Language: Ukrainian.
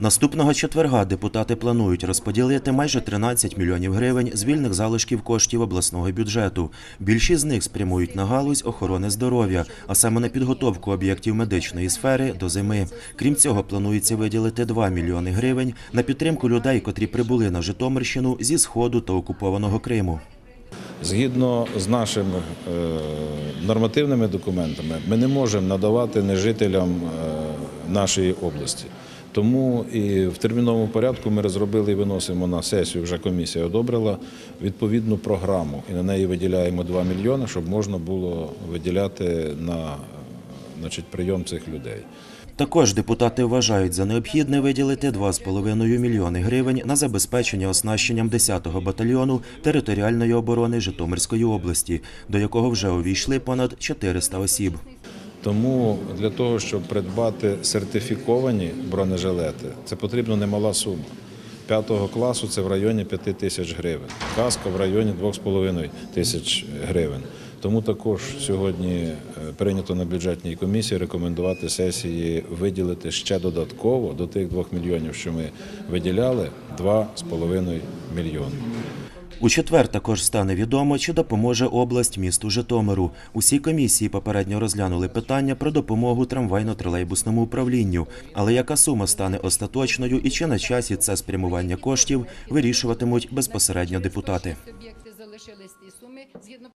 Наступного четверга депутати планують розподілити майже 13 мільйонів гривень з вільних залишків коштів обласного бюджету. Більшість з них спрямують на галузь охорони здоров'я, а саме на підготовку об'єктів медичної сфери до зими. Крім цього, планується виділити 2 мільйони гривень на підтримку людей, котрі прибули на Житомирщину зі сходу та окупованого Криму. Згідно з нашими е, нормативними документами, ми не можемо надавати нежителям е, нашої області. Тому і в терміновому порядку ми розробили і виносимо на сесію. Вже комісія одобрила відповідну програму, і на неї виділяємо 2 мільйони, щоб можна було виділяти на значить, прийом цих людей. Також депутати вважають за необхідне виділити 2,5 мільйони гривень на забезпечення оснащенням 10-го батальйону територіальної оборони Житомирської області, до якого вже увійшли понад 400 осіб. Тому для того, щоб придбати сертифіковані бронежилети, це потрібна немала сума. П'ятого класу це в районі 5 тисяч гривень. Каска в районі 2,5 тисяч гривень. Тому також сьогодні е, прийнято на бюджетній комісії рекомендувати сесії виділити ще додатково до тих 2 мільйонів, що ми виділяли, 2,5 мільйони. У четвер також стане відомо, чи допоможе область місту Житомиру. Усі комісії попередньо розглянули питання про допомогу трамвайно-тролейбусному управлінню. Але яка сума стане остаточною і чи на часі це спрямування коштів вирішуватимуть безпосередньо депутати.